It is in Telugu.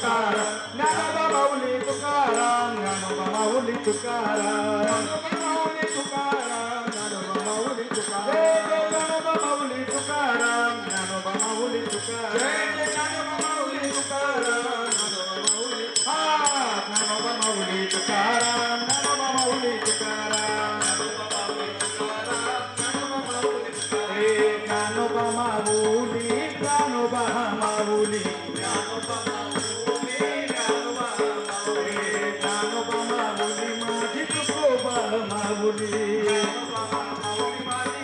Cara, mamauli tukara Thank you. Thank you.